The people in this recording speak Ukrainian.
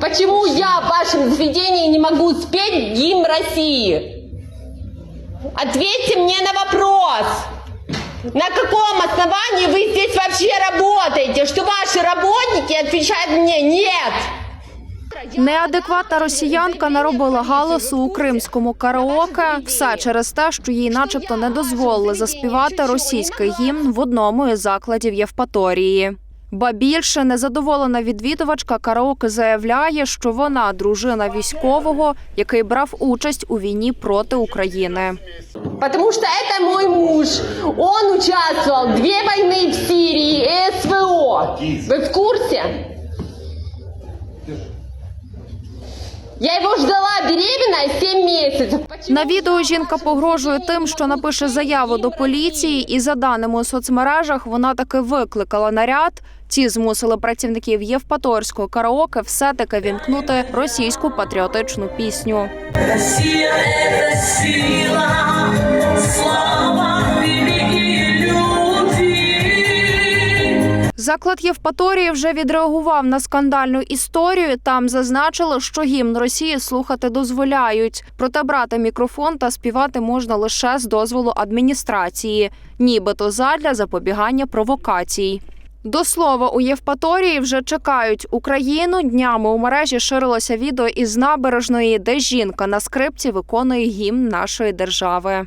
Почему я в вашем заведении не могу спеть гимн России? Ответьте мне на вопрос. На каком основании вы здесь вообще работаете? Что ваши работники отвечают мне «нет». Неадекватна росіянка наробила галасу у кримському караоке. Все через те, що їй, начебто, не дозволили заспівати російський гімн в одному із закладів Євпаторії. Ба більше незадоволена відвідувачка караоке заявляє, що вона дружина військового, який брав участь у війні проти України. Потому что это мой муж. Он участвовал в две войны в Сирии и СВО. Вы в курсе? Я его ждала беременная 7 На відео жінка погрожує тим, що напише заяву до поліції, і за даними у соцмережах, вона таки викликала наряд. Ці змусили працівників Євпаторського караоке все-таки вімкнути російську патріотичну пісню. Росія це сила, Заклад Євпаторії вже відреагував на скандальну історію. Там зазначили, що гімн Росії слухати дозволяють. Проте брати мікрофон та співати можна лише з дозволу адміністрації, нібито задля запобігання провокацій. До слова, у Євпаторії вже чекають Україну. Днями у мережі ширилося відео із набережної, де жінка на скрипці виконує гімн нашої держави.